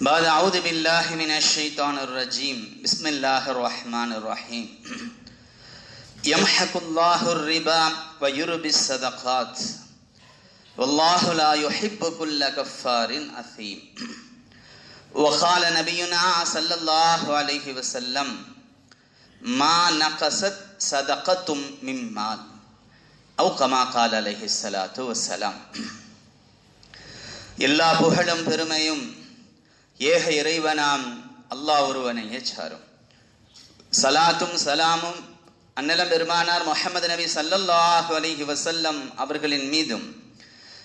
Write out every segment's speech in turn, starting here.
بعد أعوذ بالله من الشيطان الرجيم بسم الله الرحمن الرحيم يمحق الله الربا ويربي الصدقات والله لا يحب كل كفار أثيم وقال نبينا صلى الله عليه وسلم ما نقصت صدقة من مال أو كما قال عليه الصلاة والسلام எல்லா புகழும் பெருமையும் ஏக இறைவனாம் அல்லாஹ் ஒருவனையே சாரும் சலாத்தும் சலாமும் அன்னலம் பெருமானார் முகமது நபி சல்லல்லாஹு அலிஹி வசல்லம் அவர்களின் மீதும்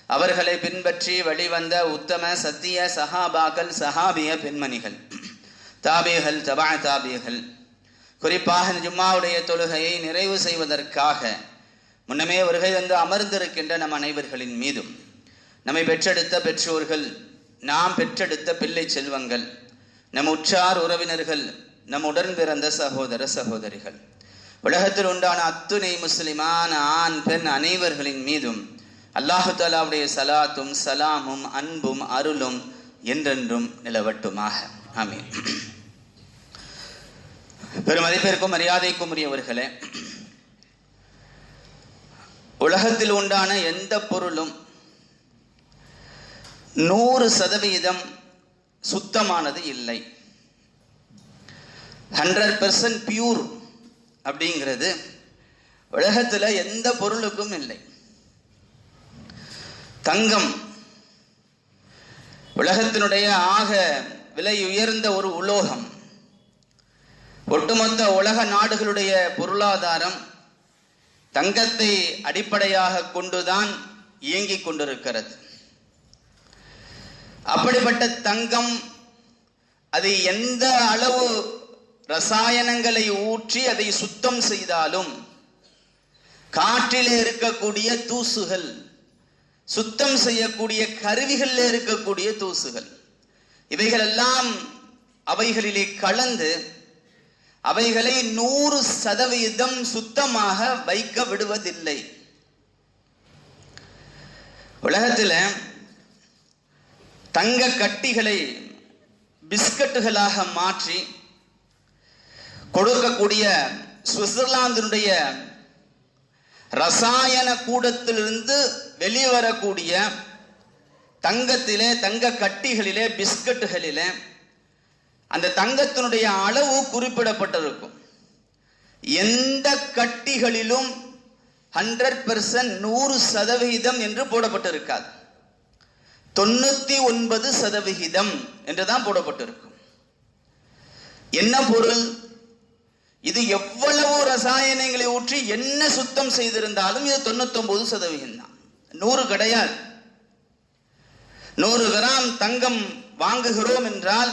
அவர்களை பின்பற்றி வழிவந்த உத்தம சத்திய சஹாபாக்கள் சஹாபிய பெண்மணிகள் தாபியகள் தபா தாபியகள் குறிப்பாக ஜும்மாவுடைய தொழுகையை நிறைவு செய்வதற்காக முன்னமே வருகை வந்து அமர்ந்திருக்கின்ற நம் அனைவர்களின் மீதும் நம்மை பெற்றெடுத்த பெற்றோர்கள் நாம் பெற்றெடுத்த பிள்ளை செல்வங்கள் நம் உற்றார் உறவினர்கள் நம் உடன் பிறந்த சகோதர சகோதரிகள். உலகத்தில் உண்டான அத்துணை முஸ்லிமான ஆண் பெண் அனைவர்களின் மீதும் அல்லாஹு தாலாவுடைய சலாத்தும் சலாமும் அன்பும் அருளும் என்றென்றும் நிலவட்டுமாக. ஆமீன். பெருமதிப்பிற்கும் மரியாதைக்கும் உரியவர்களே உலகத்தில் உண்டான எந்த பொருளும் நூறு சதவீதம் சுத்தமானது இல்லை. ஹண்ட்ரட் பெர்சன்ட் பியூர் அப்படிங்கிறது உலகத்தில் எந்த பொருளுக்கும் இல்லை. தங்கம் உலகத்தினுடைய ஆக விலை உயர்ந்த ஒரு உலோகம் ஒட்டுமொத்த உலக நாடுகளுடைய பொருளாதாரம் தங்கத்தை அடிப்படையாக கொண்டுதான் இயங்கிக் கொண்டிருக்கிறது. அப்படிப்பட்ட தங்கம் அது எந்த அளவு ரசாயனங்களை ஊற்றி அதை சுத்தம் செய்தாலும் காற்றில் இருக்கக்கூடிய தூசுகள் சுத்தம் செய்யக்கூடிய கருவிகளில் இருக்கக்கூடிய தூசுகள் இவைகள் எல்லாம் அவைகளிலே கலந்து அவைகளை நூறு சதவீதம் சுத்தமாக வைக்க விடுவதில்லை. உலகத்தில் தங்க கட்டிகளை பிஸ்கட்டுகளாக மாற்றி கொடுக்கக்கூடிய சுவிட்சர்லாந்தினுடைய ரசாயன கூடத்திலிருந்து வெளிவரக்கூடிய தங்கத்திலே தங்க கட்டிகளிலே பிஸ்கட்டுகளிலே அந்த தங்கத்தினுடைய அளவு குறிப்பிடப்பட்டிருக்கும். எந்த கட்டிகளிலும் ஹண்ட்ரட் பெர்சன்ட் நூறு சதவிகிதம் என்று போடப்பட்டிருக்காது. தொண்ணூத்தி ஒன்பது சதவிகிதம் என்றுதான் போடப்பட்டிருக்கும். என்ன பொருள்? இது எவ்வளவு ரசாயனங்களை ஊற்றி என்ன சுத்தம் செய்திருந்தாலும் இது தொண்ணூத்தொன்பது சதவிகிதம் தான் நூறு கிடையாது. நூறு கிராம் தங்கம் வாங்குகிறோம் என்றால்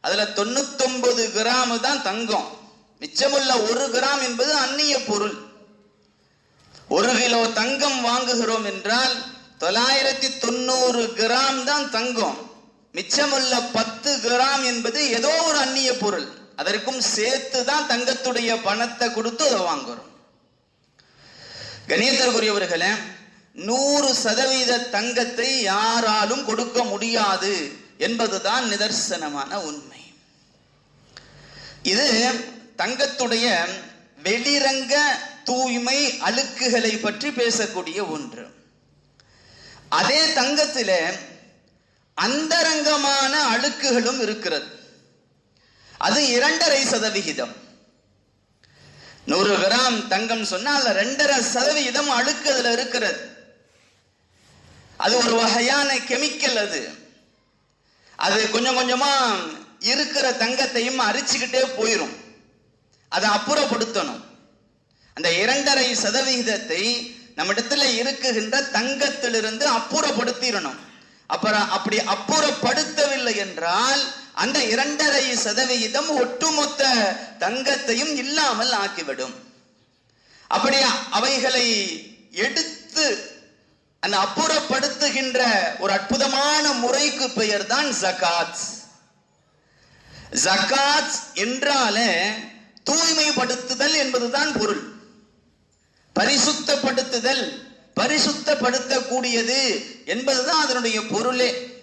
அதுல தொண்ணூத்தொன்பது கிராம் தான் தங்கம். மிச்சமுள்ள ஒரு கிராம் என்பது அந்நிய பொருள். ஒரு கிலோ தங்கம் வாங்குகிறோம் என்றால் தொள்ளாயிரத்தி தொண்ணூறு கிராம் தான் தங்கம். மிச்சமுள்ள பத்து கிராம் என்பது ஏதோ ஒரு அந்நிய பொருள். அதற்கும் சேர்த்து தான் தங்கத்துடைய பணத்தை கொடுத்து அதை வாங்குறோம். கணியத்திற்குரியவர்களே நூறு சதவீத தங்கத்தை யாராலும் கொடுக்க முடியாது என்பதுதான் நிதர்சனமான உண்மை. இது தங்கத்துடைய வெளிரங்க தூய்மை அழுக்குகளை பற்றி பேசக்கூடிய ஒன்று. அதே தங்கத்தில் அந்தரங்கமான அழுக்குகளும் இருக்கிறது. அது இரண்டரை சதவிகிதம். நூறு கிராம் தங்கம் சொன்னால் ரெண்டரை சதவிகிதம் அழுக்கு அதுல இருக்கிறது. அது ஒரு வகையான கெமிக்கல் அது. அது கொஞ்சம் கொஞ்சமா இருக்கிற தங்கத்தையும் அரிச்சுக்கிட்டே போயிடும் அதை அப்புறப்படுத்தணும். அந்த இரண்டரை சதவிகிதத்தை நம்மிடத்துல இருக்குகின்ற தங்கத்திலிருந்து அப்புறப்படுத்திடணும். அப்புறம் அப்படி அப்புறப்படுத்தவில்லை என்றால் அந்த இரண்டரை சதவிகிதம் ஒட்டுமொத்த தங்கத்தையும் இல்லாமல் ஆக்கிவிடும். அப்படி அவைகளை எடுத்து அந்த அப்புறப்படுத்துகின்ற ஒரு அற்புதமான முறைக்கு பெயர் தான் ஜகாத் ஜகாத் என்றாலே தூய்மைப்படுத்துதல் என்பதுதான் பொருள். பரிசுத்தப்படுத்துதல் பரிசுத்தப்படுத்தக்கூடியது என்பதுதான் அதனுடைய பொருளே.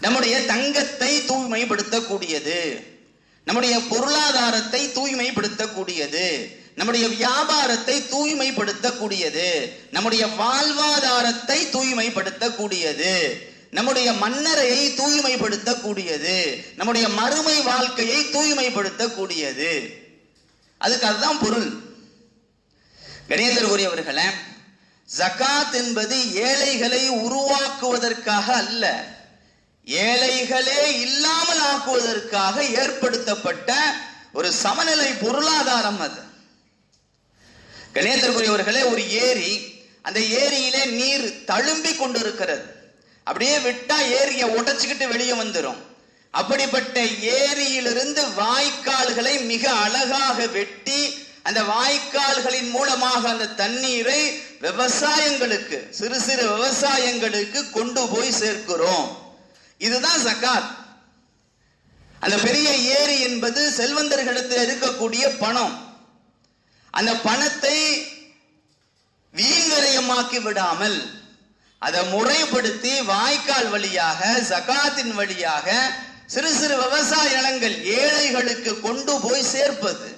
நம்முடைய தங்கத்தை தூய்மைப்படுத்தக்கூடியது நம்முடைய பொருளாதாரத்தை தூய்மைப்படுத்தக்கூடியது நம்முடைய வியாபாரத்தை தூய்மைப்படுத்தக்கூடியது நம்முடைய வாழ்வாதாரத்தை தூய்மைப்படுத்தக்கூடியது நம்முடைய மன்னரையை தூய்மைப்படுத்தக்கூடியது நம்முடைய மறுமை வாழ்க்கையை தூய்மைப்படுத்தக்கூடியது. அதுக்கு அதுதான் பொருள். கணேசருக்குரியவர்களே ஜக்காத் என்பது ஏழைகளை உருவாக்குவதற்காக அல்ல ஏழைகளே இல்லாமல் ஆக்குவதற்காக ஏற்படுத்தப்பட்ட ஒரு சமநிலை பொருளாதாரம் அது. கணேசருக்குரியவர்களே ஒரு ஏரி அந்த ஏரியிலே நீர் தழும்பி கொண்டிருக்கிறது. அப்படியே விட்டா ஏரியை உடைச்சுக்கிட்டு வெளியே வந்துடும் அப்படிப்பட்ட ஏரியிலிருந்து வாய்க்கால்களை மிக அழகாக வெட்டி அந்த வாய்க்கால்களின் மூலமாக அந்த தண்ணீரை விவசாயங்களுக்கு சிறு சிறு விவசாயங்களுக்கு கொண்டு போய் சேர்க்கிறோம். இதுதான் ஜகாத் அந்த பெரிய ஏரி என்பது செல்வந்தர்களிடத்தில் இருக்கக்கூடிய பணம். அந்த பணத்தை வீண்விரயமாக்கி விடாமல் அதை முறைப்படுத்தி வாய்க்கால் வழியாக சகாத்தின் வழியாக சிறு சிறு விவசாய நிலங்கள் ஏழைகளுக்கு கொண்டு போய் சேர்ப்பது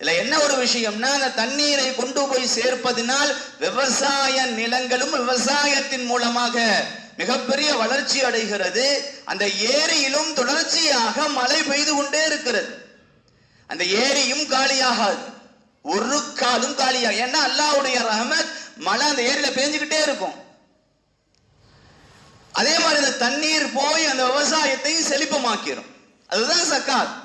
இதுல என்ன ஒரு விஷயம்னா அந்த தண்ணீரை கொண்டு போய் சேர்ப்பதினால் விவசாய நிலங்களும் விவசாயத்தின் மூலமாக மிகப்பெரிய வளர்ச்சி அடைகிறது. அந்த ஏரியிலும் தொடர்ச்சியாக மழை பெய்து கொண்டே இருக்கிறது. அந்த ஏரியும் காலியாகாது. ஒரு காலும் காலியாக ஏன்னா அல்லாவுடைய ரஹமத் மழை அந்த ஏரியில பேஞ்சுக்கிட்டே இருக்கும். அதே மாதிரி அந்த தண்ணீர் போய் அந்த விவசாயத்தையும் செழிப்பமாக்கிடும் அதுதான் சக்காத்.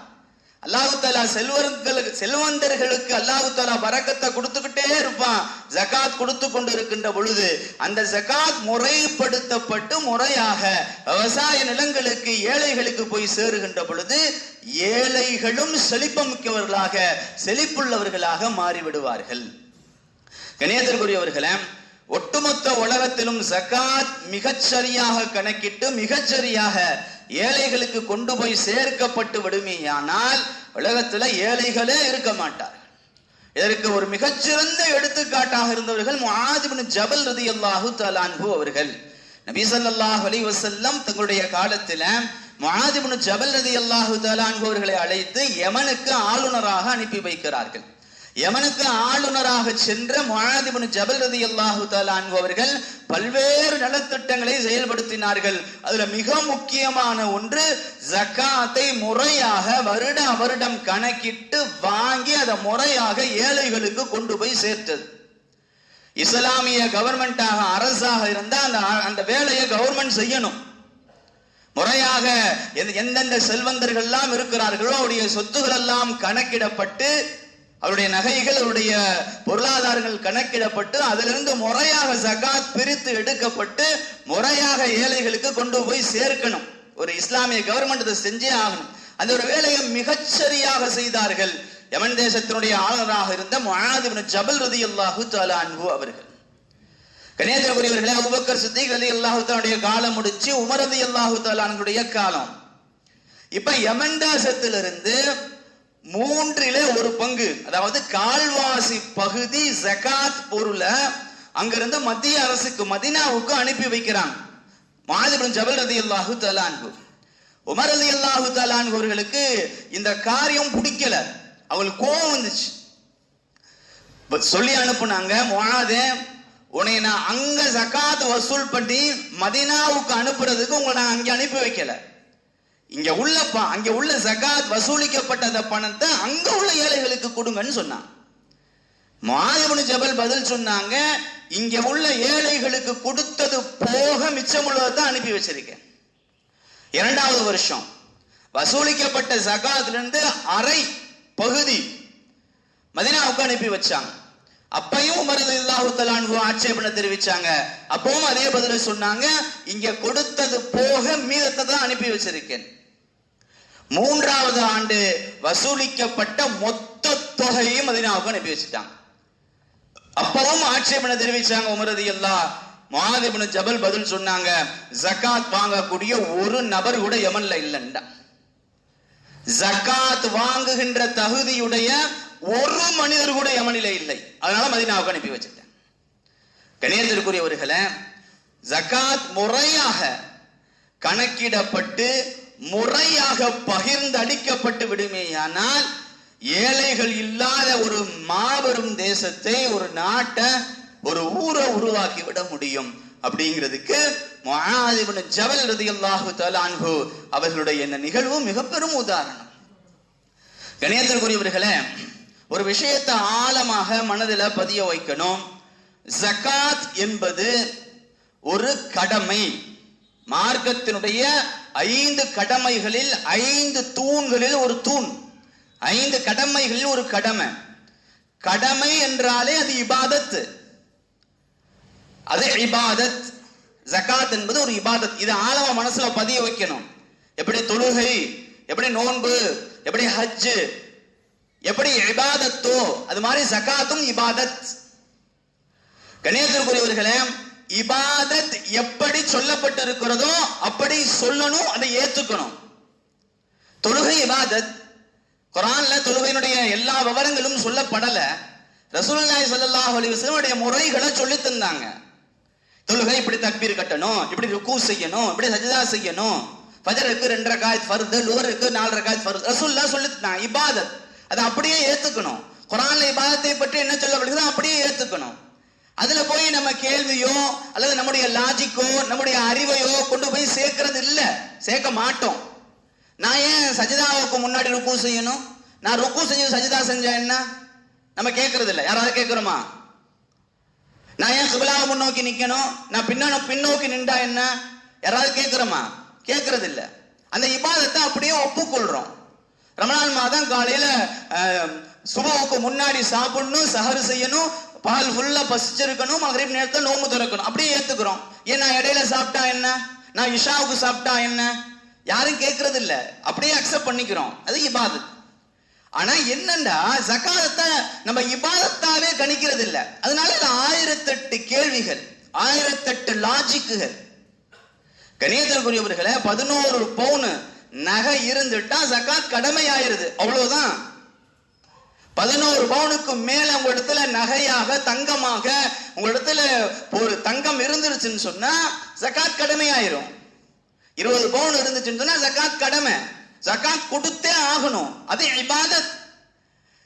அல்லாஹு தாலா செல்வர்களுக்கு செல்வந்தர்களுக்கு அல்லாஹு தாலா பறக்கத்தை கொடுத்துக்கிட்டே இருப்பான். ஜகாத் கொடுத்து கொண்டு இருக்கின்ற பொழுது அந்த ஜகாத் முறைப்படுத்தப்பட்டு முறையாக விவசாய நிலங்களுக்கு ஏழைகளுக்கு போய் சேருகின்ற பொழுது ஏழைகளும் செழிப்பமிக்கவர்களாக செழிப்புள்ளவர்களாக மாறிவிடுவார்கள். கணேதற்குரியவர்களே ஒட்டுமொத்த உலகத்திலும் ஜகாத் மிகச்சரியாக கணக்கிட்டு மிகச்சரியாக ஏழைகளுக்கு கொண்டு போய் சேர்க்கப்பட்டு விடுமேயானால் உலகத்துல ஏழைகளே இருக்க மாட்டார் இதற்கு ஒரு மிகச்சிறந்த எடுத்துக்காட்டாக இருந்தவர்கள் முஆதிபின் ஜபல் ரதி அல்லாஹு தலான்ஹு அவர்கள். நபிசல்லாஹ் அலி வசல்லம் தங்களுடைய காலத்துல முஆதிபின் ஜபல் ரதி அல்லாஹு தலான்ஹு அவர்களை அழைத்து யமனுக்கு ஆளுநராக அனுப்பி வைக்கிறார்கள். யமனுக்கு ஆளுநராக சென்ற முஆதிபின் ஜபல் ரதியல்லாஹு தலான்ஹு அவர்கள் பல்வேறு நலத்திட்டங்களை செயல்படுத்தினார்கள். அதுல மிக முக்கியமான ஒன்று ஜக்காத்தை முறையாக வருட வருடம் கணக்கிட்டு வாங்கி அதை முறையாக ஏழைகளுக்கு கொண்டு போய் சேர்த்தது. இஸ்லாமிய கவர்மெண்டாக அரசாக இருந்தால் அந்த அந்த வேலையை கவர்மெண்ட் செய்யணும். முறையாக எந்த- எந்தெந்த செல்வந்தர்கள் எல்லாம் இருக்கிறார்களோ அவருடைய சொத்துகள் எல்லாம் கணக்கிடப்பட்டு அவருடைய நகைகள் அவருடைய பொருளாதாரங்கள் கணக்கிடப்பட்டு அதிலிருந்து முறையாக ஜகாத் பிரித்து எடுக்கப்பட்டு முறையாக ஏழைகளுக்கு கொண்டு போய் சேர்க்கணும். ஒரு இஸ்லாமிய கவர்மெண்ட் இதை செஞ்சே ஆகணும். அந்த ஒரு வேலையை மிகச்சரியாக செய்தார்கள் யமன் தேசத்தினுடைய ஆளுநராக இருந்த முஆதிபின் ஜபல் ரதி அல்லாஹு அன்பு அவர்கள். கணேசபுரியவர்களே அபுபக்கர் சித்திக் ரதி அல்லாஹு தன்னுடைய காலம் முடிச்சு உமரதி அல்லாஹு தாலானுடைய காலம். இப்ப யமன் தேசத்திலிருந்து மூன்றிலே ஒரு பங்கு. அதாவது கால்வாசி பகுதி ஜகாத் பொருளை அங்கிருந்து மத்திய அரசுக்கு மதினாவுக்கு அனுப்பி வைக்கிறாங்க மாதிபின் ஜபல் ரதி அல்லாஹு தலான்கு உமர் அலி அல்லாஹு தலான்கு அவர்களுக்கு இந்த காரியம் பிடிக்கல. அவளுக்கு கோவம் வந்துச்சு. சொல்லி அனுப்புனாங்க மொழாதே உன்னை நான் அங்க ஜகாத் வசூல் பண்ணி மதீனாவுக்கு அனுப்புறதுக்கு உங்களை நான் அங்கே அனுப்பி வைக்கல. இங்க உள்ள ப- அங்க உள்ள ஜகாத் வசூலிக்கப்பட்ட அந்த பணத்தை அங்க உள்ள ஏழைகளுக்கு கொடுங்கன்னு சொன்னான். மாதவனு ஜபல் பதில் சொன்னாங்க இங்க உள்ள ஏழைகளுக்கு கொடுத்தது போக மிச்சமுள்ளதை அனுப்பி வச்சிருக்கேன். இரண்டாவது வருஷம் வசூலிக்கப்பட்ட ஜகாத்ல இருந்து அரை பகுதி மதினாவுக்கு அனுப்பி வச்சாங்க. அப்பையும் உமர் ரலியல்லாஹு ஆட்சேபனை தெரிவிச்சாங்க. அப்பவும் அதே பதில சொன்னாங்க இங்க கொடுத்தது போக மீதத்தை தான் அனுப்பி வச்சிருக்கேன். மூன்றாவது ஆண்டு வசூலிக்கப்பட்ட மொத்த தொகையும் மதினாவுக்கு அனுப்பி வச்சுட்டாங்க. அப்பவும் ஆட்சேபனை தெரிவிச்சாங்க உமரதி எல்லா மாதிபுன ஜபல் பதில் சொன்னாங்க ஜகாத் வாங்கக்கூடிய ஒரு நபர் கூட யமன்ல இல்லைண்டா ஜகாத் வாங்குகின்ற தகுதியுடைய ஒரு மனிதர் கூட யமனில இல்லை. அதனால மதினாவுக்கு அனுப்பி வச்சுட்டேன். கணியத்திற்குரியவர்களே ஜகாத் முறையாக கணக்கிடப்பட்டு முறையாக பகிர்ந்து அளிக்கப்பட்டு விடுமேயானால் ஏழைகள் இல்லாத ஒரு மாபெரும் தேசத்தை ஒரு நாட்டை ஒரு ஊரை உருவாக்கி விட முடியும். அப்படிங்கிறதுக்கு முஆத் இப்னு ஜபல் அவர்களுடைய இந்த நிகழ்வு மிக பெரும் உதாரணம். கணியத்திற்குரியவர்களே ஒரு விஷயத்தை ஆழமாக மனதில் பதிய வைக்கணும். ஜகாத் என்பது ஒரு கடமை மார்க்கத்தினுடைய ஐந்து கடமைகளில் ஐந்து தூண்களில் ஒரு தூண். ஐந்து கடமைகளில் ஒரு கடமை. கடமை என்றாலே அது இபாதத். அது இபாதத். ஜகாத் என்பது ஒரு இபாதத். இது ஆழமா மனசுல பதிய வைக்கணும். எப்படி தொழுகை எப்படி நோன்பு எப்படி ஹஜ் எப்படி இபாதத்தோ அது மாதிரி ஜகாத்தும் இபாதத். கணேசருக்குரியவர்களே இபாதத் எப்படி சொல்லப்பட்டு இருக்கிறதோ அப்படி சொல்லணும் அதை ஏத்துக்கணும். தொழுகை இபாதத் குரான்ல தொழுகையினுடைய எல்லா விவரங்களும் சொல்லப்படல. ரசூல்லாய் சல்லாஹ் அலிவசனுடைய முறைகளை சொல்லி தந்தாங்க. தொழுகை இப்படி தக்பீர் கட்டணும் இப்படி ருக்கு செய்யணும் இப்படி சஜதா செய்யணும். ஃபஜருக்கு ரெண்டு ரகாயத் ஃபர்து இருக்கு நாலு ரகாயத் ஃபர்து. ரசூல்லா சொல்லி தந்தாங்க இபாதத். அதை அப்படியே ஏத்துக்கணும். குரான்ல இபாதத்தை பற்றி என்ன சொல்லப்படுகிறதோ அப்படியே ஏத்துக்கணும். அதுல போய் நம்ம கேள்வியோ அல்லது நம்முடைய லாஜிக்கோ நம்முடைய அறிவையோ கொண்டு போய் சேர்க்கறது இல்ல. சேர்க்க மாட்டோம். நான் ஏன் சஜிதாவுக்கு முன்னாடி ருக்கு செய்யணும்? நான் ருக்கு செஞ்சு சஜிதா செஞ்சா என்ன? நம்ம கேட்கறது இல்ல. யாராவது கேட்கிறோமா நான் ஏன் சுபலாவை முன்னோக்கி நிக்கணும்? நான் பின்னாடி பின்னோக்கி நின்றா என்ன? யாராவது கேட்கிறோமா கேட்கறது இல்ல. அந்த இபாதத்தை அப்படியே ஒப்புக்கொள்றோம். ரமணான் மாதம் காலையில சுபாவுக்கு சுபவுக்கு முன்னாடி சாப்பிடணும் சஹரு செய்யணும் பால் ஃபுல்லா பசிச்சிருக்கணும் மகரீப் நேரத்தில் நோம்பு திறக்கணும். அப்படியே ஏத்துக்கிறோம். ஏன் நான் இடையில சாப்பிட்டா என்ன? நான் இஷாவுக்கு சாப்பிட்டா என்ன? யாரும் கேட்கறது இல்ல. அப்படியே அக்செப்ட் பண்ணிக்கிறோம். அது இபாதத். ஆனா என்னண்டா? ஜகாதத்தை நம்ம இபாதத்தாவே கணிக்கிறது இல்ல. அதனால இதுல ஆயிரத்தெட்டு கேள்விகள் ஆயிரத்தெட்டு லாஜிக்குகள் கணியத்திற்குரியவர்களே பதினோரு பவுன் நகை இருந்துட்டா ஜக்காத் கடமை ஆயிருது அவ்வளவுதான். பதினோரு பவுனுக்கு மேல உங்க இடத்துல நகையாக தங்கமாக உங்க இடத்துல ஒரு தங்கம் இருந்துருச்சுன்னு சொன்னா ஜகாத் கடமையாயிரும். இருபது பவுன் இருந்துச்சுன்னு சொன்னா ஜகாத் கடமை. ஜகாத் கொடுத்தே ஆகணும். அது இபாதத்.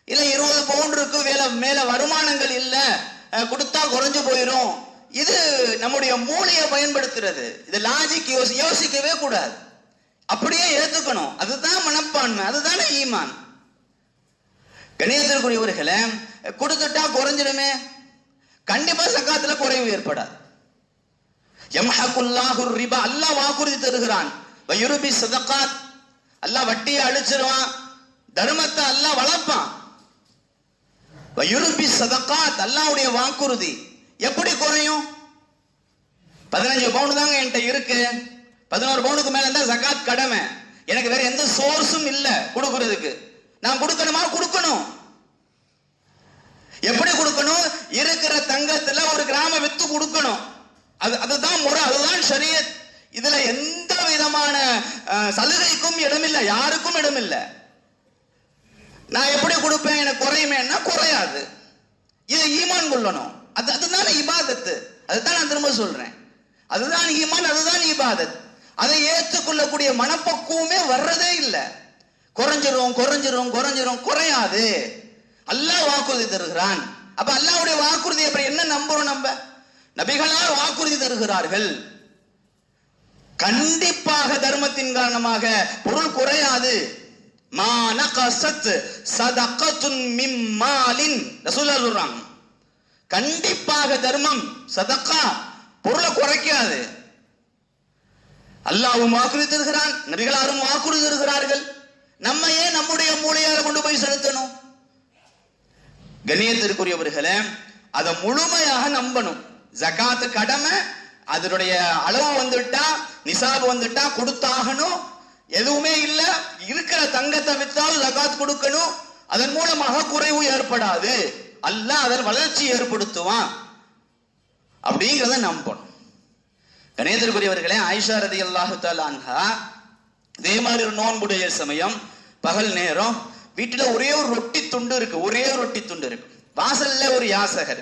இல்ல இருபது பவுன் இருக்கு வேலை மேல வருமானங்கள் இல்ல கொடுத்தா குறைஞ்சு போயிரும். இது நம்முடைய மூளையை பயன்படுத்துறது. இது லாஜிக் யோசி யோசிக்கவே கூடாது. அப்படியே ஏத்துக்கணும். அதுதான் மனப்பான்மை. அதுதானே ஈமான். கணியத்திற்குரியவர்களே கொடுத்துட்டா குறைஞ்சிடுமே. கண்டிப்பா சக்காத்துல குறைவு ஏற்படாது. எம்ஹகுல்லாஹுர் ரிபா அல்லாஹ் வாக்குறுதி தருகிறான். வயுருபி சதகாத் அல்லாஹ் வட்டியை அழிச்சிருவான். தர்மத்தை அல்லாஹ் வளர்ப்பான். வயுருபி சதகாத் அல்லாஹ்வுடைய வாக்குறுதி. எப்படி குறையும்? பதினஞ்சு பவுன் தாங்க என்கிட்ட இருக்கு. பதினோரு பவுனுக்கு மேல இருந்தா சகாத் கடமை. எனக்கு வேற எந்த சோர்ஸும் இல்லை கொடுக்கறதுக்கு. நான் கொடுக்கணுமா? கொடுக்கணும். எப்படி கொடுக்கணும்? இருக்கிற தங்கத்துல ஒரு கிராம வித்து கொடுக்கணும். அது அதுதான் முறை அதுதான் சரியத் இதுல எந்த விதமான சலுகைக்கும் இடமில்லை யாருக்கும் இடமில்லை. நான் எப்படி கொடுப்பேன்? எனக்கு குறையுமேன்னா குறையாது. இதை ஈமான் கொள்ளணும். அது அதுதானே இபாதத்து. அதுதான் நான் திரும்ப சொல்றேன். அதுதான் ஈமான் அதுதான் இபாதத். அதை ஏற்றுக்கொள்ளக்கூடிய மனப்பக்குவமே வர்றதே இல்லை. குறைஞ்சிரும் குறைஞ்சிரும் குறைஞ்சிரும் குறையாது. அல்லாஹ் வாக்குறுதி தருகிறான். அப்ப அல்லாவுடைய வாக்குறுதி அப்புறம் என்ன நம்புறோம் நம்ம? நபிகளால் வாக்குறுதி தருகிறார்கள். கண்டிப்பாக தர்மத்தின் காரணமாக பொருள் குறையாது. மான சொல்றாங்க. கண்டிப்பாக தர்மம் சதக்கா பொருளை குறைக்காது. அல்லாவும் வாக்குறுதி தருகிறான் நபிகளாரும் வாக்குறுதி தருகிறார்கள். நம்ம ஏன் நம்முடைய மூளையால கொண்டு போய் செலுத்தணும். கண்ணியத்திற்குரியவர்களே அதை முழுமையாக நம்பணும். ஜகாத்து கடமை அதனுடைய அளவு வந்துட்டா நிசாபு வந்துட்டா கொடுத்தாகணும். எதுவுமே இல்ல இருக்கிற தங்கத்தை வித்தால் ஜகாத் கொடுக்கணும். அதன் மூலமாக குறைவு ஏற்படாது. அல்ல அதன் வளர்ச்சி ஏற்படுத்துவான். அப்படிங்கிறத நம்பணும். கணேதருக்குரியவர்களே ஆயிஷா ரதி அல்லாஹு அன்ஹா இதே மாதிரி ஒரு நோன்புடைய சமயம் பகல் நேரம் வீட்டுல ஒரே ஒரு ரொட்டி துண்டு இருக்கு ஒரே ஒரு ரொட்டி துண்டு இருக்கு. வாசல்ல ஒரு யாசகர்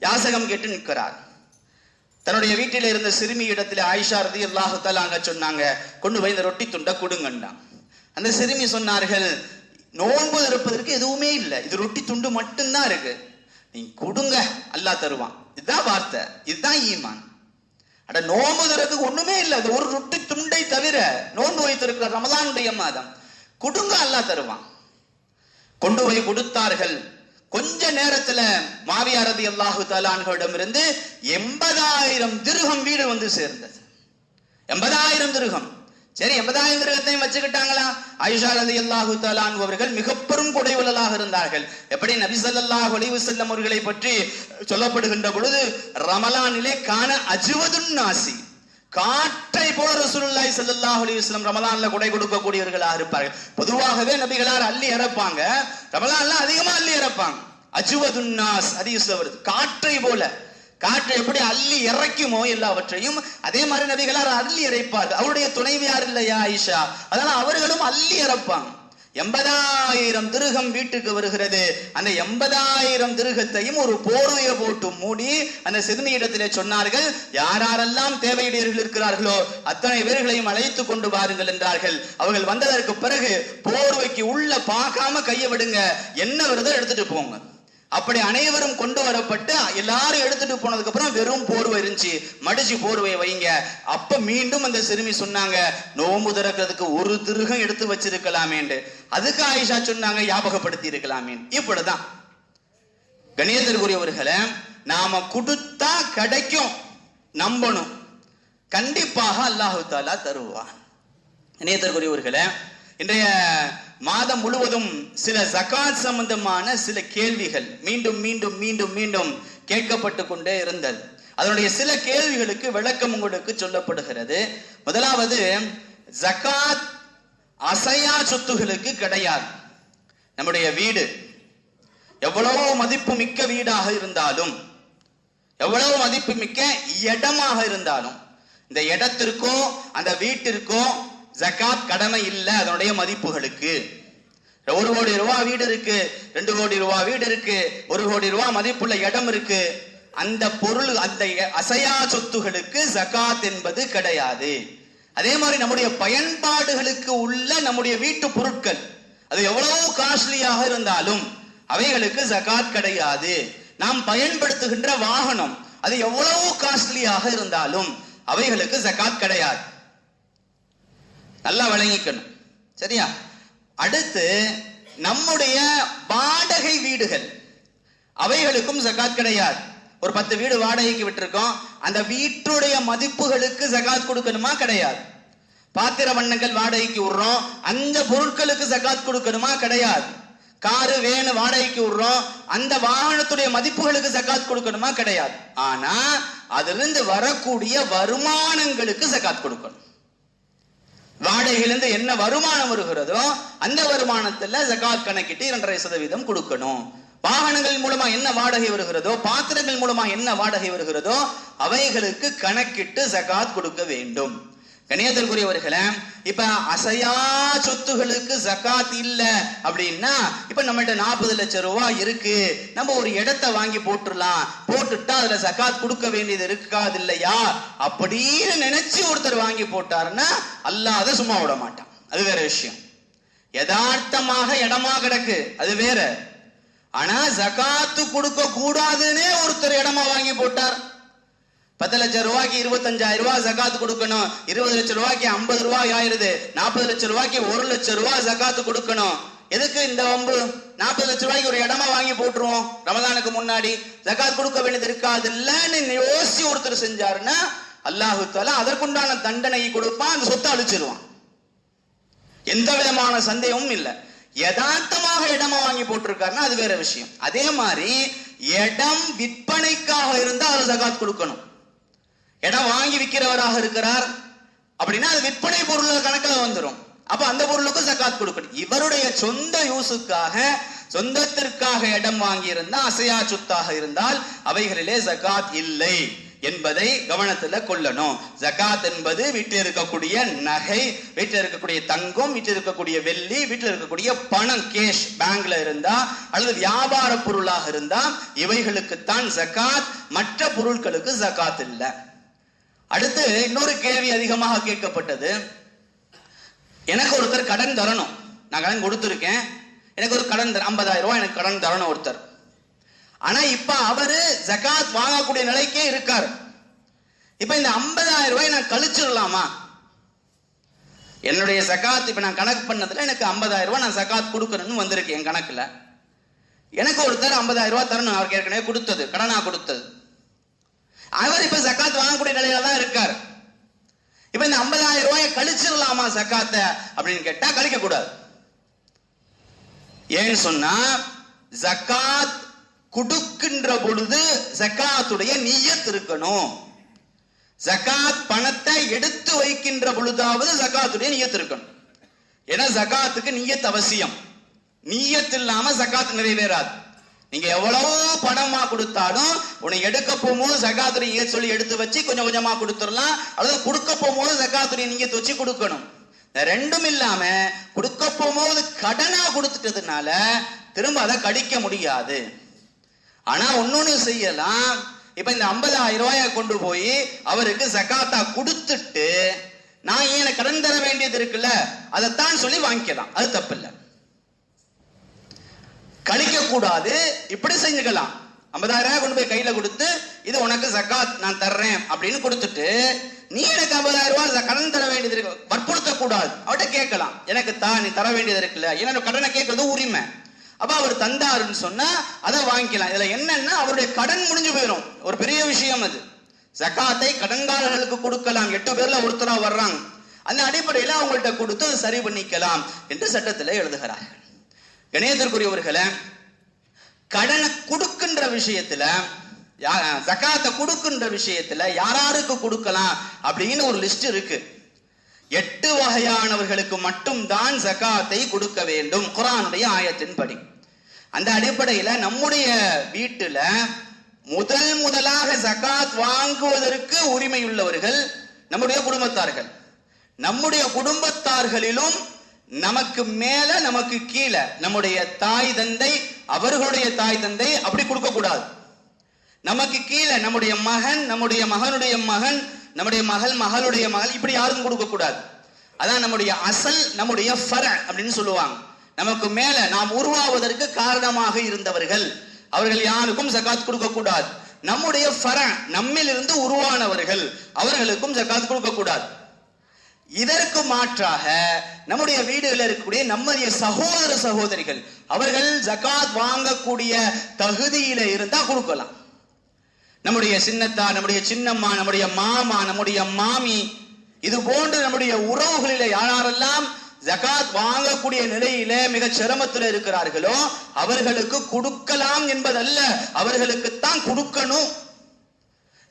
யாசகம் கேட்டு நிற்கிறார். தன்னுடைய வீட்டில இருந்த சிறுமி இடத்துல ஆயிஷா ரதி அல்லாஹத்தால் அங்க சொன்னாங்க கொண்டு போய் இந்த ரொட்டி துண்டை கொடுங்கண்டான் அந்த சிறுமி சொன்னார்கள் நோன்பு இருப்பதற்கு எதுவுமே இல்லை இது ரொட்டி துண்டு மட்டும்தான் இருக்கு. நீ கொடுங்க அல்லாஹ் தருவான். இதுதான் வார்த்தை இதுதான் ஈமான். அட நோன்பு ஒண்ணுமே இல்லை. அது ஒரு ரொட்டி துண்டை தவிர நோன்பு வைத்திருக்கிற ரமதானுடைய மாதம். கொடுங்க அல்லா தருவான். கொண்டு போய் கொடுத்தார்கள். கொஞ்ச நேரத்துல மாவியாரதி அல்லாஹு தலான்களிடம் இருந்து எண்பதாயிரம் திருகம் வீடு வந்து சேர்ந்தது. எண்பதாயிரம் திருகம். சரி எண்பதாயிரம் கிரகத்தையும் வச்சுக்கிட்டாங்களா? ஐஷா ரதி அல்லாஹு தாலான் அவர்கள் மிக பெரும் கொடைவலாக இருந்தார்கள். எப்படி நபி ஸல்லல்லாஹு அலைஹி வஸல்லம் அவர்களை பற்றி சொல்லப்படுகின்ற பொழுது ரமலானிலே காண அஜுவதுன் நாசி. காற்றை போல ரசூலுல்லாய் ஸல்லல்லாஹு அலைஹி ரமலான்ல கொடை கொடுக்கக்கூடியவர்களாக இருப்பார்கள். பொதுவாகவே நபிகளார் அள்ளி இறப்பாங்க. ரமலான்ல அதிகமா அள்ளி இறப்பாங்க. அஜுவதுன் நாஸ் ஹதீஸ்ல வருது. காற்றை போல. காற்று எப்படி அள்ளி இறைக்குமோ எல்லாவற்றையும் அதே மாதிரி நபிகளார் அள்ளி இறைப்பார்கள். அவருடைய துணைவியார் இல்லையா ஆயிஷா? அதனால அவர்களும் அள்ளி இறப்பாங்க. எண்பதாயிரம் திருகம் வீட்டுக்கு வருகிறது. அந்த எண்பதாயிரம் திருகத்தையும் ஒரு போர்வையை போட்டு மூடி அந்த சிறுமியிடத்திலே சொன்னார்கள் யாரெல்லாம் தேவையிடையர்கள் இருக்கிறார்களோ அத்தனை பேர்களையும் அழைத்து கொண்டு வாருங்கள் என்றார்கள். அவர்கள் வந்ததற்கு பிறகு போர்வைக்கு உள்ள பார்க்காம கையை விடுங்க. என்ன வருதோ எடுத்துட்டு போங்க. அப்படி அனைவரும் கொண்டு வரப்பட்டு எல்லாரும் எடுத்துட்டு போனதுக்கு அப்புறம் வெறும் போர்வை இருந்துச்சு. மடிச்சு போர்வையை வைங்க. அப்ப மீண்டும் அந்த சிறுமி சொன்னாங்க நோம்பு திறக்கிறதுக்கு ஒரு திருகம் எடுத்து வச்சிருக்கலாமேண்டு அதுக்கு ஆயிஷா சொன்னாங்க ஞாபகப்படுத்தி இருக்கலாமே இப்படிதான். கணியத்திற்குரியவர்களை நாம கொடுத்தா கிடைக்கும். நம்பணும். கண்டிப்பாக அல்லாஹு தாலா தருவான். இணையத்திற்குரியவர்களே இன்றைய மாதம் முழுவதும் சில ஜகாத் சம்பந்தமான சில கேள்விகள் மீண்டும் மீண்டும் மீண்டும் மீண்டும் கேட்கப்பட்டு கொண்டே இருந்தது. அதனுடைய சில கேள்விகளுக்கு விளக்கம் உங்களுக்கு சொல்லப்படுகிறது. முதலாவது ஜகாத் அசையா சொத்துகளுக்கு கிடையாது. நம்முடைய வீடு எவ்வளவு மதிப்பு மிக்க வீடாக இருந்தாலும் எவ்வளவு மதிப்பு மிக்க இடமாக இருந்தாலும் இந்த இடத்திற்கோ அந்த வீட்டிற்கோ ஜக்காத் கடமை இல்லை அதனுடைய மதிப்புகளுக்கு. ஒரு கோடி ரூபா வீடு இருக்கு ரெண்டு கோடி ரூபா வீடு இருக்கு ஒரு கோடி ரூபா மதிப்புள்ள இடம் இருக்கு. அந்த பொருள் அந்த அசையா சொத்துகளுக்கு ஜகாத் என்பது கிடையாது. அதே மாதிரி நம்முடைய பயன்பாடுகளுக்கு உள்ள நம்முடைய வீட்டு பொருட்கள் அது எவ்வளவு காஸ்ட்லியாக இருந்தாலும் அவைகளுக்கு ஜகாத் கிடையாது. நாம் பயன்படுத்துகின்ற வாகனம் அது எவ்வளவு காஸ்ட்லியாக இருந்தாலும் அவைகளுக்கு ஜகாத் கிடையாது. நல்லா வழங்கிக்கணும் சரியா? அடுத்து நம்முடைய வாடகை வீடுகள். அவைகளுக்கும் ஜகாத் கிடையாது. ஒரு பத்து வீடு வாடகைக்கு விட்டுருக்கோம். அந்த வீட்டுடைய மதிப்புகளுக்கு ஜகாத் கொடுக்கணுமா? கிடையாது. பாத்திர வண்ணங்கள் வாடகைக்கு விடுறோம். அந்த பொருட்களுக்கு ஜகாத் கொடுக்கணுமா? கிடையாது. காரு வேனு வாடகைக்கு விடுறோம். அந்த வாகனத்துடைய மதிப்புகளுக்கு ஜகாத் கொடுக்கணுமா? கிடையாது. ஆனா அதிலிருந்து வரக்கூடிய வருமானங்களுக்கு ஜகாத் கொடுக்கணும். வாடகையிலிருந்து என்ன வருமானம் வருகிறதோ அந்த வருமானத்துல ஜகாத் கணக்கிட்டு இரண்டரை சதவீதம் கொடுக்கணும். வாகனங்கள் மூலமா என்ன வாடகை வருகிறதோ பாத்திரங்கள் மூலமா என்ன வாடகை வருகிறதோ அவைகளுக்கு கணக்கிட்டு ஜகாத் கொடுக்க வேண்டும். கணியத்திற்குரியவர்களே இப்ப அசையா சொத்துகளுக்கு ஜகாத் இல்ல அப்படின்னா இப்ப நம்மகிட்ட நாற்பது லட்சம் ரூபாய் இருக்கு. நம்ம ஒரு இடத்தை வாங்கி போட்டுடலாம். போட்டுட்டா அதுல ஜகாத் கொடுக்க வேண்டியது இருக்காது இல்லையா? அப்படின்னு நினைச்சு ஒருத்தர் வாங்கி போட்டாருன்னா அல்லாத சும்மா விட மாட்டான். அது வேற விஷயம். யதார்த்தமாக இடமா கிடக்கு. அது வேற. ஆனா ஜகாத்து கொடுக்க கூடாதுன்னே ஒருத்தர் இடமா வாங்கி போட்டார். பத்து லட்சம் ரூபாய்க்கு இருபத்தஞ்சாயிரம் ரூபாய் ஜகாத்து கொடுக்கணும். இருபது லட்சம் ரூபாய்க்கு ஐம்பது ரூபாய் ஆயிருது நாற்பது லட்சம் ரூபாய்க்கு ஒரு லட்சம் ரூபாய் ஜகாத்து கொடுக்கணும். எதுக்கு இந்த வம்பு நாற்பது லட்சம் ரூபாய்க்கு ஒரு இடமா வாங்கி போட்டுருவோம். ரமதானுக்கு முன்னாடி ஜகாத் கொடுக்க வேண்டியது இருக்காது இல்லைன்னு யோசிச்சு ஒருத்தர் செஞ்சாருன்னா அல்லாஹு தாலா அதற்குண்டான தண்டனை கொடுப்பான் அந்த சொத்தை அழிச்சிருவான். எந்த விதமான சந்தேகமும் இல்லை. யதார்த்தமாக இடமா வாங்கி போட்டிருக்காருன்னா அது வேற விஷயம். அதே மாதிரி இடம் விற்பனைக்காக இருந்தால் அது ஜகாத் கொடுக்கணும். இடம் வாங்கி விற்கிறவராக இருக்கிறார் அப்படின்னா அது விற்பனை பொருள் கணக்கில் வந்துடும் அப்ப அந்த பொருளுக்கும் ஜகாத் கொடுக்கணும். இவருடைய சொந்த யூஸுக்காக சொந்தத்திற்காக இடம் வாங்கி இருந்தா அசையா சொத்தாக இருந்தால் அவைகளிலே ஜகாத் இல்லை என்பதை கவனத்துல கொள்ளணும். ஜகாத் என்பது வீட்டில் இருக்கக்கூடிய நகை வீட்டில் இருக்கக்கூடிய தங்கம் வீட்டில் இருக்கக்கூடிய வெள்ளி வீட்டில் இருக்கக்கூடிய பணம் கேஷ் பேங்க்ல இருந்தா அல்லது வியாபார பொருளாக இருந்தா இவைகளுக்குத்தான் ஜகாத் மற்ற பொருட்களுக்கு ஜகாத் இல்லை. அடுத்து இன்னொரு கேள்வி அதிகமாக கேட்கப்பட்டது. எனக்கு ஒருத்தர் கடன் தரணும். நான் கடன் கொடுத்துருக்கேன். எனக்கு ஒரு கடன் தர ஐம்பதாயிரம் ரூபாய் எனக்கு கடன் தரணும் ஒருத்தர். ஆனா இப்ப அவரு ஜகாத் வாங்கக்கூடிய நிலைக்கே இருக்கார். இப்ப இந்த ஐம்பதாயிரம் ரூபாய் நான் கழிச்சிடலாமா? என்னுடைய ஜகாத் இப்ப நான் கணக்கு பண்ணதுல எனக்கு ஐம்பதாயிரம் ரூபாய் நான் ஜகாத் கொடுக்கணும்னு வந்திருக்கு என் கணக்குல. எனக்கு ஒருத்தர் ஐம்பதாயிரம் ரூபாய் தரணும். அவருக்கு ஏற்கனவே கொடுத்தது கடனா கொடுத்தது. அவர் இப்ப ஜக்காத் வாங்கக்கூடிய நிலையில தான் இருக்கார். இப்ப இந்த ஐம்பதாயிரம் ரூபாயை கழிச்சிடலாமா சக்காத்த அப்படின்னு கேட்டா கழிக்க கூடாது ஏன்னு சொன்னா ஜக்காத் கொடுக்கின்ற பொழுது ஜக்காத்துடைய நீயத் இருக்கணும். ஜக்காத் பணத்தை எடுத்து வைக்கின்ற பொழுதாவது ஜக்காத்துடைய நீயத் இருக்கணும். ஏன்னா ஜக்காத்துக்கு நீயத் அவசியம். நீயத் இல்லாம ஜக்காத் நிறைவேறாது. நீங்க எவ்வளவு பணமா கொடுத்தாலும் உன்னை எடுக்க போகும்போது ஜக்காத்துடைய சொல்லி எடுத்து வச்சு கொஞ்சம் கொஞ்சமா கொடுத்துடலாம். அல்லது கொடுக்க போகும்போது ஜக்காத்துடைய நீங்க தொச்சு கொடுக்கணும். ரெண்டும் இல்லாம கொடுக்க போகும்போது கடனா கொடுத்துட்டதுனால திரும்ப அதை கடிக்க முடியாது. ஆனா ஒன்னொன்னு செய்யலாம். இப்ப இந்த ஐம்பதாயிரம் ரூபாய கொண்டு போய் அவருக்கு சகாத்தா கொடுத்துட்டு நான் ஏன் கடன் தர வேண்டியது இருக்குல்ல? அதைத்தான் சொல்லி வாங்கிக்கலாம். அது தப்பு இல்லை கழிக்க கூடாது இப்படி செஞ்சுக்கலாம். ஐம்பதாயிரம் ரூபாய் கொண்டு போய் கையில கொடுத்து இது உனக்கு ஜக்காத் நான் தர்றேன் அப்படின்னு கொடுத்துட்டு நீ எனக்கு ஐம்பதாயிரம் ரூபாய் கடன் தர வேண்டியது இருக்கு வற்புறுத்த கூடாது அவட்ட கேட்கலாம். எனக்கு தான் நீ தர வேண்டியது இருக்குல்ல. ஏன்னா கடனை கேட்கறது உரிமை. அப்ப அவர் தந்தாருன்னு சொன்னா அதை வாங்கிக்கலாம். இதுல என்னன்னா அவருடைய கடன் முடிஞ்சு போயிடும் ஒரு பெரிய விஷயம் அது. ஜக்காத்தை கடன்காரர்களுக்கு கொடுக்கலாம். எட்டு பேர்ல ஒருத்தரா வர்றாங்க. அந்த அடிப்படையில அவங்கள்ட்ட கொடுத்து சரி பண்ணிக்கலாம் என்று சட்டத்தில் எழுதுகிறார்கள். இணையத்திற்குரியவர்களை கடனை கொடுக்கின்ற விஷயத்துல ஜக்காத்தை கொடுக்கின்ற விஷயத்துல யாராருக்கு கொடுக்கலாம் அப்படின்னு ஒரு லிஸ்ட் இருக்கு. எட்டு வகையானவர்களுக்கு மட்டும்தான் ஜக்காத்தை கொடுக்க வேண்டும் குரானுடைய ஆயத்தின் படி அந்த அடிப்படையில நம்முடைய வீட்டுல முதல் முதலாக ஜக்காத் வாங்குவதற்கு உரிமை உள்ளவர்கள் நம்முடைய குடும்பத்தார்கள். நம்முடைய குடும்பத்தார்களிலும் நமக்கு மேல நமக்கு கீழே நம்முடைய தாய் தந்தை அவர்களுடைய தாய் தந்தை அப்படி கொடுக்க கூடாது நமக்கு கீழே நம்முடைய மகன் நம்முடைய மகனுடைய மகன் நம்முடைய மகள் மகளுடைய மகள் இப்படி யாருக்கும் கொடுக்க கூடாது அதான் நம்முடைய அசல் நம்முடைய ஃபர அப்படின்னு சொல்லுவாங்க. நமக்கு மேல நாம் உருவாவதற்கு காரணமாக இருந்தவர்கள். அவர்கள் யாருக்கும் ஜகாத் கொடுக்க கூடாது நம்முடைய ஃபர நம்மிலிருந்து உருவானவர்கள் அவர்களுக்கும் ஜகாத் கொடுக்க கூடாது இதற்கு மாற்றாக நம்முடைய வீடுகளில் இருக்கக்கூடிய நம்முடைய சகோதர சகோதரிகள் அவர்கள் ஜகாத் வாங்கக்கூடிய தகுதியில இருந்தா கொடுக்கலாம். நம்முடைய சின்னத்தா நம்முடைய சின்னம்மா நம்முடைய மாமா நம்முடைய மாமி இது போன்று நம்முடைய உறவுகளில யாரெல்லாம் ஜகாத் வாங்கக்கூடிய நிலையில மிக சிரமத்தில் இருக்கிறார்களோ அவர்களுக்கு கொடுக்கலாம் என்பதல்ல. அவர்களுக்குத்தான் கொடுக்கணும்.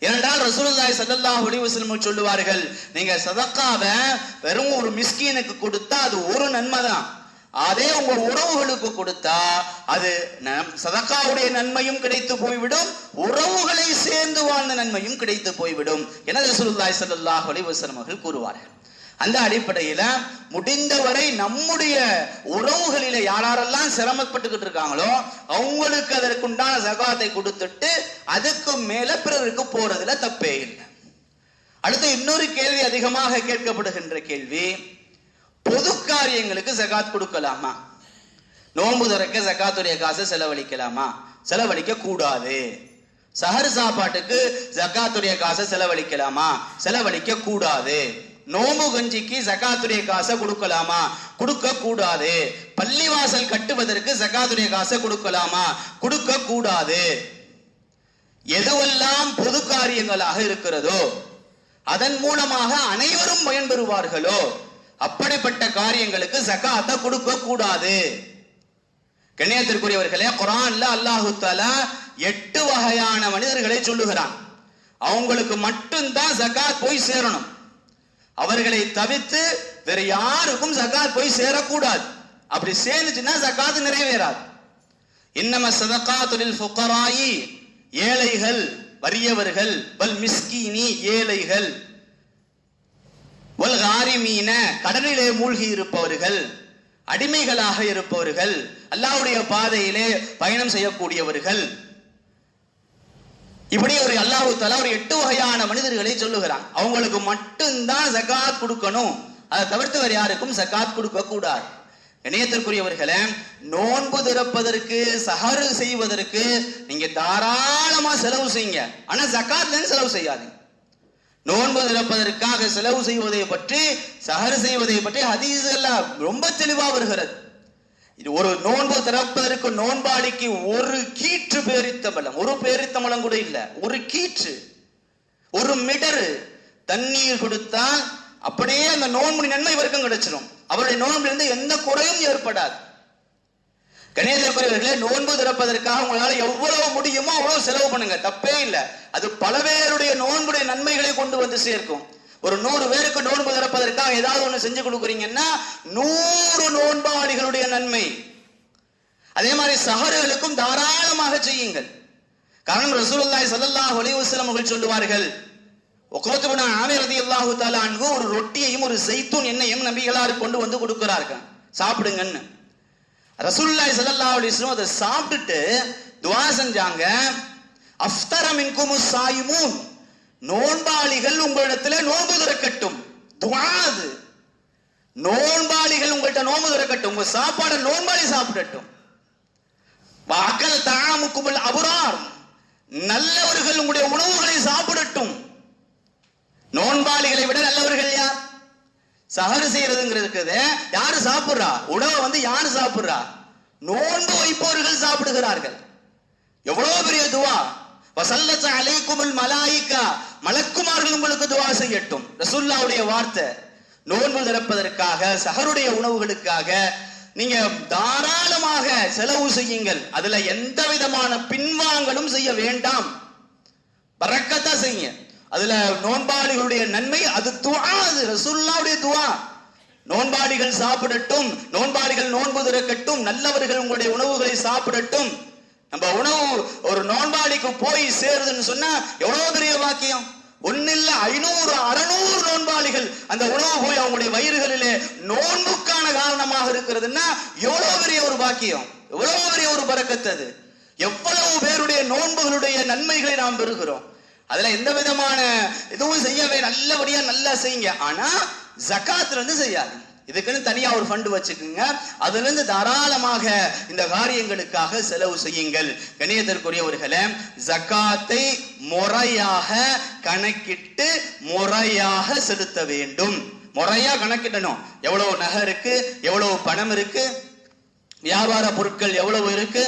ஏனென்றால் ரசூலுல்லாய் ஸல்லல்லாஹு அலைஹி சொல்லுவார்கள் நீங்க சதக்காவை வெறும் ஒரு மிஸ்கீனுக்கு கொடுத்தா அது ஒரு நன்மை தான். அதே உங்க உறவுகளுக்கு கொடுத்தா அது சதக்காவுடைய நன்மையும் கிடைத்து போய்விடும் உறவுகளை சேர்ந்து வாழ்ந்த நன்மையும் கிடைத்து போய்விடும் என ரசூலுல்லாய் ஸல்லல்லாஹு அலைஹி அவர்கள் கூறுவார்கள். அந்த அடிப்படையில முடிந்தவரை நம்முடைய உறவுகளில யாரெல்லாம் சிரமப்பட்டுக்கிட்டு இருக்காங்களோ அவங்களுக்கு அதற்குண்டான சகாத்தை கொடுத்துட்டு அதுக்கு மேல பிறருக்கு போறதுல தப்பே இல்லை. அடுத்து இன்னொரு கேள்வி அதிகமாக கேட்கப்படுகின்ற கேள்வி பொது காரியங்களுக்கு ஜகாத் கொடுக்கலாமா? நோன்பு திறக்க ஜகாத்துடைய காசை செலவழிக்கலாமா? செலவழிக்க கூடாது. சஹர் சாப்பாட்டுக்கு ஜக்காத்துடைய காசை செலவழிக்கலாமா? செலவழிக்க கூடாது. நோம்பு கஞ்சிக்கு ஜகாத்துடைய காசை கொடுக்கலாமா? கொடுக்க கூடாது பள்ளிவாசல் கட்டுவதற்கு ஜகாத்துடைய காசை கொடுக்கலாமா? கொடுக்க கூடாது எதுவெல்லாம் பொது காரியங்களாக இருக்கிறதோ அதன் மூலமாக அனைவரும் பயன்பெறுவார்களோ அப்படிப்பட்ட காரியங்களுக்கு ஜகாத்தை கொடுக்க கூடாது கண்ணியத்திற்குரியவர்களே குரான்ல அல்லாஹு தாலா எட்டு வகையான மனிதர்களை சொல்லுகிறான். அவங்களுக்கு மட்டும்தான் ஜகாத் போய் சேரணும். அவர்களை தவிர்த்து வேற யாருக்கும் ஜகாத் போய் சேரக்கூடாது. அப்படி சேர்ந்துச்சுன்னா ஜகாத் நிறைவேறாது. இன்னம தொழில் ஃபுகராயி ஏழைகள் வறியவர்கள் வல் மிஸ்கீனி ஏழைகள் வல் காரிமீன கடலிலே மூழ்கி இருப்பவர்கள் அடிமைகளாக இருப்பவர்கள் அல்லாவுடைய பாதையிலே பயணம் செய்யக்கூடியவர்கள் இப்படி ஒரு அல்லாஹு தலா ஒரு எட்டு வகையான மனிதர்களை சொல்லுகிறான். அவங்களுக்கு மட்டும்தான் ஜகாத் கொடுக்கணும். அதை தவிர்த்து வேறு யாருக்கும் சக்காத் கொடுக்க கூடாது. இணையத்திற்குரியவர்களே நோன்பு திறப்பதற்கு சஹரு செய்வதற்கு நீங்க தாராளமா செலவு செய்யுங்க. ஆனா ஜகாத்ல செலவு செய்யாதீங்க. நோன்பு திறப்பதற்காக செலவு செய்வதை பற்றி சஹரு செய்வதை பற்றி ஹதீஸ்ல ரொம்ப தெளிவா வருகிறது. இது ஒரு நோன்பு திறப்பதற்கு நோன்பாடிக்கு ஒரு கீற்று பேரித்தம்பலம் ஒரு பேரித்தம்பலம் கூட இல்ல. ஒரு கீற்று. ஒரு மிடரு தண்ணீர் கொடுத்தா அப்படியே அந்த நோன்பு நன்மை வரைக்கும் கிடைச்சிடும் அவருடைய நோன்பிலிருந்து இருந்து எந்த குறையும் ஏற்படாது. கணேசக்குரியவர்களே நோன்பு திறப்பதற்காக உங்களால எவ்வளவு முடியுமோ அவ்வளவு செலவு பண்ணுங்க. தப்பே இல்லை. அது பல பேருடைய நோன்புடைய நன்மைகளை கொண்டு வந்து சேர்க்கும். ஒரு நூறு பேருக்கு நோன்பு திறப்பதற்காக ஏதாவது ஒண்ணு செஞ்சு கொடுக்குறீங்கன்னா நூறு நோன்பாளிகளுடைய நன்மை. அதே மாதிரி சஹர்களுக்கும் தாராளமாக செய்யுங்கள். காரணம் ரசூலுல்லாஹி ஸல்லல்லாஹு அலைஹி வஸல்லம் அவர்கள் சொல்லுவார்கள் உக்ரத்துபுன ஆமீர் ரலியல்லாஹு தஆலா அன்ஹு ஒரு ரொட்டியையும் ஒரு ஜைத்தூன் எண்ணெயும் நபிகளார் கொண்டு வந்து கொடுக்கிறார்கள். சாப்பிடுங்கன்னு. ரசூலுல்லாஹி ஸல்லல்லாஹு அலைஹி வஸல்லம் அதை சாப்பிட்டுட்டு துஆ செஞ்சாங்க அஃப்தர மின்கும் சாயிமூன். நோன்பாளிகள் உங்களிடத்துல நோன்பு திறக்கட்டும். துவாது நோன்பாளிகள் உங்கள்கிட்ட நோன்பு திறக்கட்டும். உங்க சாப்பாடை நோன்பாளி சாப்பிடட்டும். வாக்கல் தாமுக்குமல் அபுரார். நல்லவர்கள் உங்களுடைய உணவுகளை சாப்பிடட்டும். நோன்பாளிகளை விட நல்லவர்கள் யார்? சகரு செய்யறதுங்கிறது யாரு சாப்பிடுறா? உணவை வந்து யாரு சாப்பிடுறா? நோன்பு வைப்பவர்கள் சாப்பிடுகிறார்கள். எவ்வளவு பெரிய துவா. வசல்லச்ச அலைக்குமுல் மலாயிக்கா மலக்குமார்கள் உங்களுக்கு துவா செய்யட்டும். ரசுல்லாவுடைய வார்த்தை நோன்பு திறப்பதற்காக சகருடைய உணவுகளுக்காக நீங்க தாராளமாக செலவு செய்யுங்கள். அதுல எந்த விதமான பின்வாங்கலும் செய்ய வேண்டாம். பறக்கத்தா செய்யுங்க. அதுல நோன்பாளிகளுடைய நன்மை அது துவா அது ரசுல்லாவுடைய துவா. நோன்பாளிகள் சாப்பிடட்டும் நோன்பாளிகள் நோன்பு திறக்கட்டும் நல்லவர்கள் உங்களுடைய உணவுகளை சாப்பிடட்டும். நம்ம உணவு ஒரு நோன்பாளிக்கு போய் சேருதுன்னு சொன்னா எவ்வளவு பெரிய வாக்கியம் ஒன்னு இல்ல ஐநூறு அறுநூறு நோன்பாளிகள் அந்த உணவு போய் அவங்களுடைய வயிறுகளிலே நோன்புக்கான காரணமாக இருக்கிறதுன்னா எவ்வளவு பெரிய ஒரு பாக்கியம்? எவ்வளவு பெரிய ஒரு பறக்கத்து அது? எவ்வளவு பேருடைய நோன்புகளுடைய நன்மைகளை நாம் பெறுகிறோம்? அதுல எந்த விதமான இதுவும் செய்யவே நல்லபடியா நல்லா செய்யுங்க. ஆனா ஜக்காத்துல இருந்து செய்யாது. இதுக்குன்னு தனியா ஒரு ஃபண்ட் வச்சுக்கோங்க. அதுல இருந்து தாராளமாக இந்த காரியங்களுக்காக செலவு செய்யுங்கள். கணியத்திற்குரியவர்களே ஜக்காத்தை முறையாக கணக்கிட்டு முறையாக செலுத்த வேண்டும். முறையா கணக்கிடணும். எவ்வளவு நகை இருக்கு எவ்வளவு பணம் இருக்கு வியாபார பொருட்கள் எவ்வளவு இருக்கு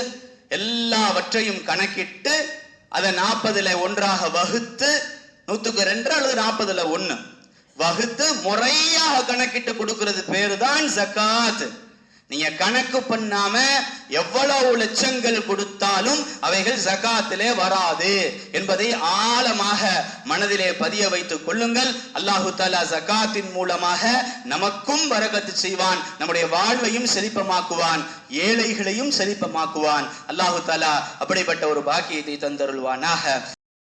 எல்லாவற்றையும் கணக்கிட்டு அதை நாற்பதுல ஒன்றாக வகுத்து நூத்துக்கு ரெண்டு அல்லது நாற்பதுல ஒன்று வகுத்து முறையாக கணக்கிட்டு கொடுக்கிறது பேரு தான் ஜக்காத் நீங்க கணக்கு பண்ணாம எவ்வளவு லட்சங்கள் கொடுத்தாலும் அவைகள் ஜகாத்திலே வராது என்பதை ஆழமாக மனதிலே பதிய வைத்துக் கொள்ளுங்கள். அல்லாஹு தாலா ஜகாத்தின் மூலமாக நமக்கும் வரகத்து செய்வான் நம்முடைய வாழ்வையும் செழிப்பமாக்குவான் ஏழைகளையும் செழிப்பமாக்குவான். அல்லாஹு தாலா அப்படிப்பட்ட ஒரு பாக்கியத்தை தந்தருள்வானாக.